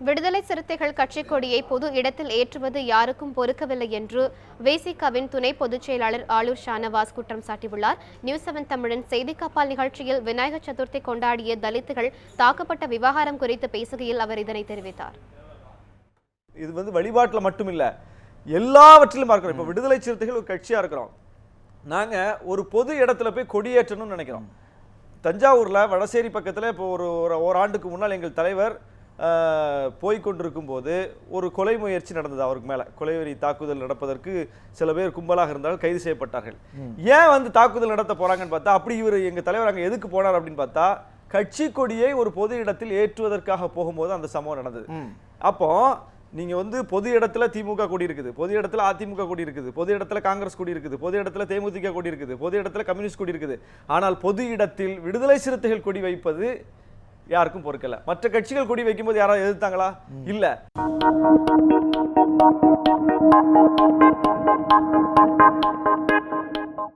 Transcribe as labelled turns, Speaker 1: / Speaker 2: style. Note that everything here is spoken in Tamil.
Speaker 1: விடுதலை சிறுத்தைகள் கட்சிக் கொடியை பொது இடத்தில் ஏற்றுவது யாருக்கும் பொறுக்கவில்லை என்று வேசிகாவின் துணை பொதுச் செயலாளர் ஆளூர் ஷானவாஸ் குற்றம் சாட்டியுள்ளார். நியூஸ் செவன் தமிழின் செய்தி கப்பால் நிகழ்ச்சியில் விநாயகர் சதுர்த்தி கொண்டாடிய தலித்துகள் தாக்கப்பட்ட விவகாரம் குறித்து பேசுகையில் அவர் இதனை தெரிவித்தார்.
Speaker 2: இது வந்து வழிபாட்டில் மட்டும் இல்லை எல்லாவற்றிலும் பார்க்கிறோம். இப்போ விடுதலை சிறுத்தைகள் ஒரு கட்சியா இருக்கிறோம். நாங்க ஒரு பொது இடத்துல போய் கொடியேற்றணும்னு நினைக்கிறோம். தஞ்சாவூர்ல வடசேரி பக்கத்துல இப்போ ஒரு ஒரு ஓராண்டுக்கு முன்னால் எங்கள் தலைவர் ஆஹ், போய் கொண்டிருக்கும் போது ஒரு கொலை முயற்சி நடந்தது அவருக்கு மேல. கொலைவெறி தாக்குதல் நடப்பதற்கு சில பேர் கும்பலாக இருந்தால் கைது செய்யப்பட்டார்கள். ஏன் வந்து தாக்குதல் நடத்த போறாங்கன்னு பார்த்தா அப்படி இவர் எங்க தலைவர் அங்க எதுக்கு போனார் அப்படின்னு பார்த்தா கட்சி கொடியை ஒரு பொது இடத்தில் ஏற்றுவதற்காக போகும்போது அந்த சம்பவம் நடந்தது. அப்போ நீங்க வந்து பொது இடத்துல திமுக கொடி இருக்குது பொது இடத்துல அதிமுக கொடி இருக்குது பொது இடத்துல காங்கிரஸ் கொடி இருக்குது பொது இடத்துல தேமுதிக கொடி இருக்குது பொது இடத்துல கம்யூனிஸ்ட் கொடி இருக்குது. ஆனால் பொது இடத்தில் விடுதலை சிறுத்தைகள் கொடி வைப்பது யாருக்கும் பொறுக்கல. மற்ற கட்சிகள் கொடி வைக்கும்போது யாராவது எதிர்த்தாங்களா? இல்ல.